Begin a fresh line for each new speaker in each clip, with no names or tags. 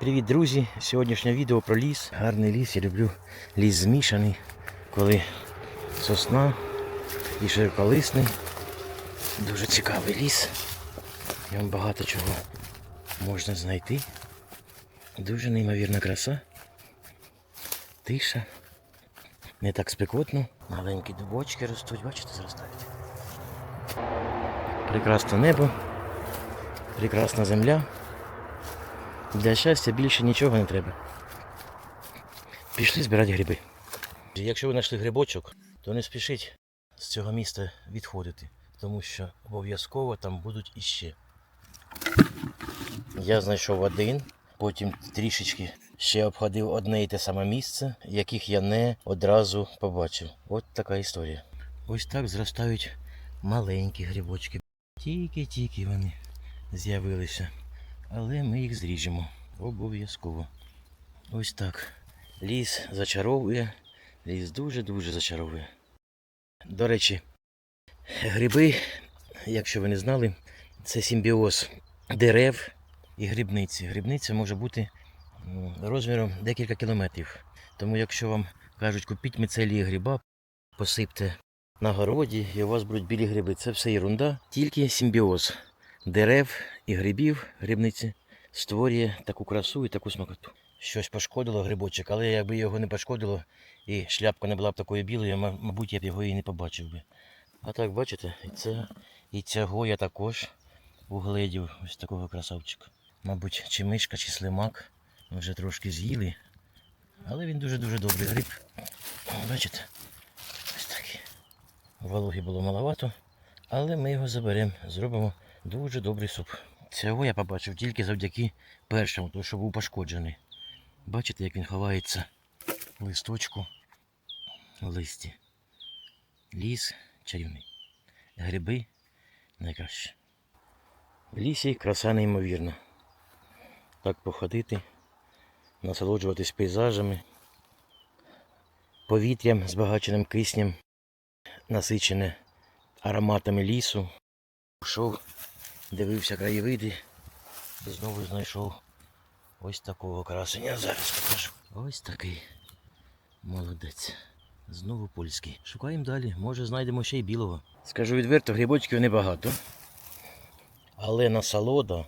Привіт, друзі! Сьогоднішнє відео про ліс. Гарний ліс. Я люблю ліс змішаний, коли сосна і широколисний. Дуже цікавий ліс. В ньому багато чого можна знайти. Дуже неймовірна краса. Тиша. Не так спекотно. Маленькі дубочки ростуть, бачите, зростають. Прекрасне небо. Прекрасна земля. Для щастя більше нічого не треба. Пішли збирати гриби. Якщо ви знайшли грибочок, то не спішіть з цього міста відходити, тому що обов'язково там будуть іще. Я знайшов один, потім трішечки ще обходив одне і те саме місце, яких я не одразу побачив. От така історія. Ось так зростають маленькі грибочки. Тільки-тільки вони з'явилися. Але ми їх зріжемо. Обов'язково. Ось так. Ліс зачаровує. Ліс дуже-дуже зачаровує. До речі, гриби, якщо ви не знали, це симбіоз дерев і грибниці. Грибниця може бути розміром декілька кілометрів. Тому якщо вам кажуть, купіть міцелії гриба, посипте на городі і у вас будуть білі гриби. Це все ерунда, тільки симбіоз дерев і грибів грибниці створює таку красу і таку смакоту. Щось пошкодило грибочок, але якби його не пошкодило і шляпка не була б такою білою, мабуть, я б його і не побачив би. А так, бачите, і це і цього я також угледів ось такого красавчика. Мабуть, чи мишка, чи слимак ми вже трошки з'їли. Але він дуже-дуже добрий гриб. Бачите? Ось такий. Вологи було маловато, але ми його заберемо, зробимо дуже добрий суп. Цього я побачив тільки завдяки першому, тому що був пошкоджений. Бачите, як він ховається в листочку в листі. Ліс чарівний. Гриби найкраще. В лісі краса неймовірна. Так походити, насолоджуватись пейзажами, повітрям, збагаченим киснем, насичене ароматами лісу. Пішов, дивився краєвиди і знову знайшов ось такого красення. Зараз покажу. Ось такий молодець. Знову польський. Шукаємо далі. Може знайдемо ще й білого. Скажу відверто, грибочків небагато. Але насолода,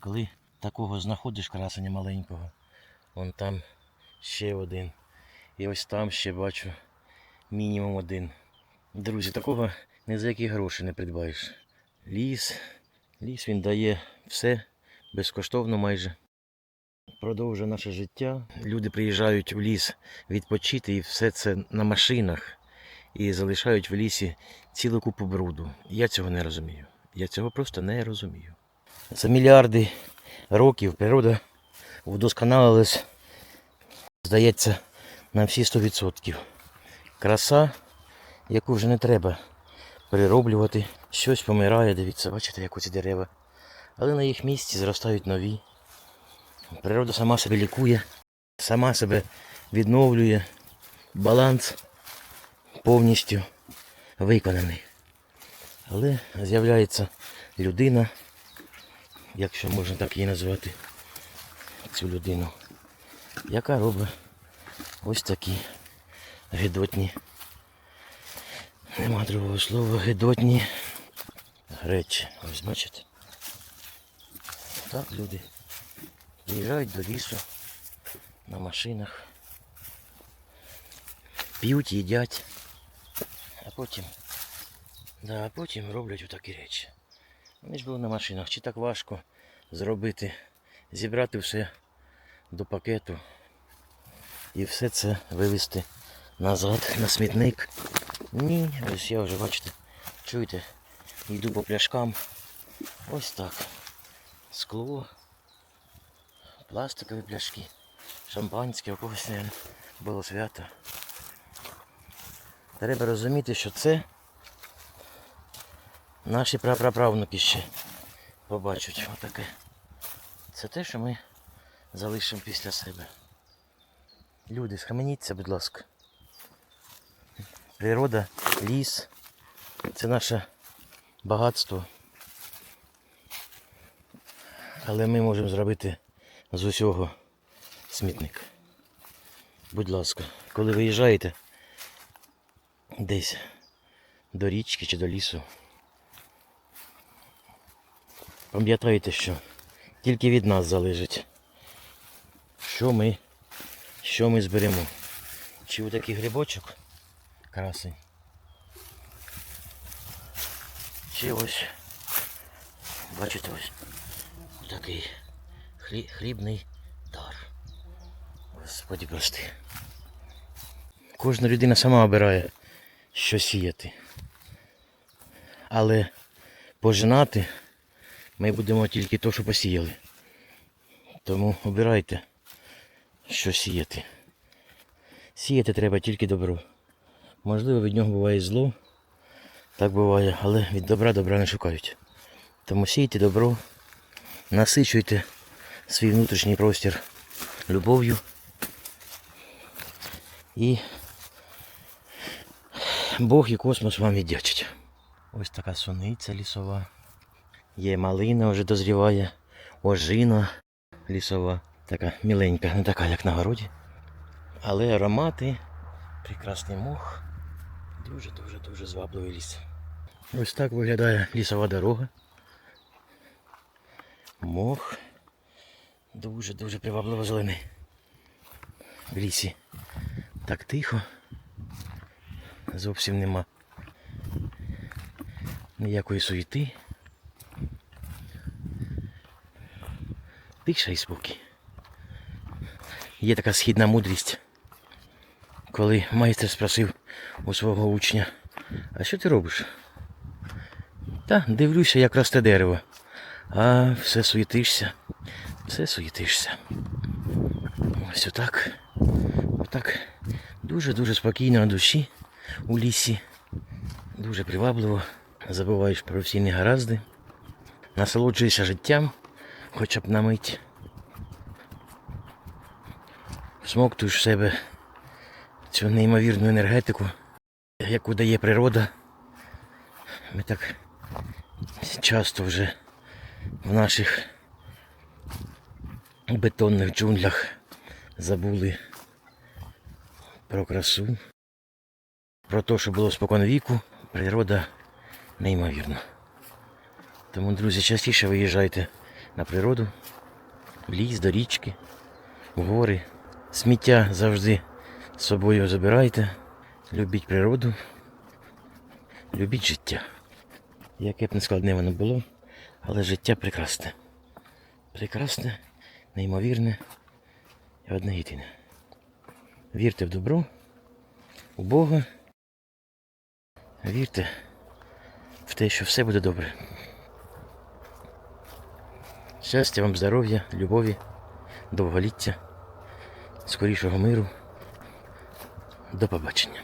коли такого знаходиш красення маленького, вон там ще один. І ось там ще бачу мінімум один. Друзі, такого ні за які гроші не придбаєш. Ліс, ліс він дає все безкоштовно майже. Продовжує наше життя. Люди приїжджають в ліс відпочити і все це на машинах. І залишають в лісі цілу купу бруду. Я цього не розумію. Я цього просто не розумію. За мільярди років природа вдосконалилась, здається, на всі 100%. Краса, яку вже не треба перероблювати. Щось помирає, дивіться, бачите, як оці дерева. Але на їх місці зростають нові. Природа сама себе лікує, сама себе відновлює. Баланс повністю виконаний. Але з'являється людина, якщо можна так її назвати, цю людину, яка робить ось такі гидотні. Нема другого слова, гидотні речі. Ось бачите. Так люди приїжджають до лісу на машинах, п'ють, їдять, а потім, да, а потім роблять отакі речі. Вони ж були на машинах. Чи так важко зробити, зібрати все до пакету і все це вивезти назад на смітник. Ні, ось я вже бачите, чуєте, йду по пляшкам. Ось так. Скло, пластикові пляшки, шампанське, у когось було свято. Треба розуміти, що це наші прапраправнуки ще побачать отаке. Це те, що ми залишимо після себе. Люди, схаменіться, будь ласка. Природа, ліс це наше багатство. Але ми можемо зробити з усього смітник. Будь ласка, коли виїжджаєте десь до річки чи до лісу, пам'ятайте, що тільки від нас залежить, що ми, що ми зберемо. Чи отакий грибочок красень. Чи ось, бачите ось, такий хлі, хлібний дар. Господи прости. Кожна людина сама обирає, що сіяти. Але пожинати ми будемо тільки то, що посіяли. Тому обирайте, що сіяти. Сіяти треба тільки добро. Можливо, від нього буває зло, так буває, але від добра добра не шукають. Тому сійте добро, насичуйте свій внутрішній простір любов'ю. І Бог і космос вам віддячить. Ось така суниця лісова. Є малина вже дозріває, ожина лісова. Така міленька, не така, як на городі. Але аромати, прекрасний мох. Дуже-дуже дуже звабливий ліс. Ось так виглядає лісова дорога. Мох. Дуже-дуже привабливо зелений. В лісі. Так тихо. Зовсім нема ніякої суєти. Тиша і спокій. Є така східна мудрість, коли майстер спросив у свого учня, а що ти робиш? Та дивлюся, як росте дерево. А все суєтишся, все суєтишся. Ось отак. Отак. Дуже-дуже спокійно на душі у лісі. Дуже привабливо. Забуваєш про всі негаразди. Насолоджуєшся життям, хоча б на мить. Смоктуєш в себе цю неймовірну енергетику, яку дає природа. Ми так часто вже в наших бетонних джунглях забули про красу, про те, що було спокон віку, природа неймовірна. Тому, друзі, частіше виїжджайте на природу, в ліс, до річки, в гори. Сміття завжди собою забирайте. Любіть природу, любіть життя. Яке б не складне воно було, але життя прекрасне. Прекрасне, неймовірне і одне єдине. Вірте в добро, у Бога. Вірте в те, що все буде добре. Щастя вам, здоров'я, любові, довголіття, скорішого миру. До побачення.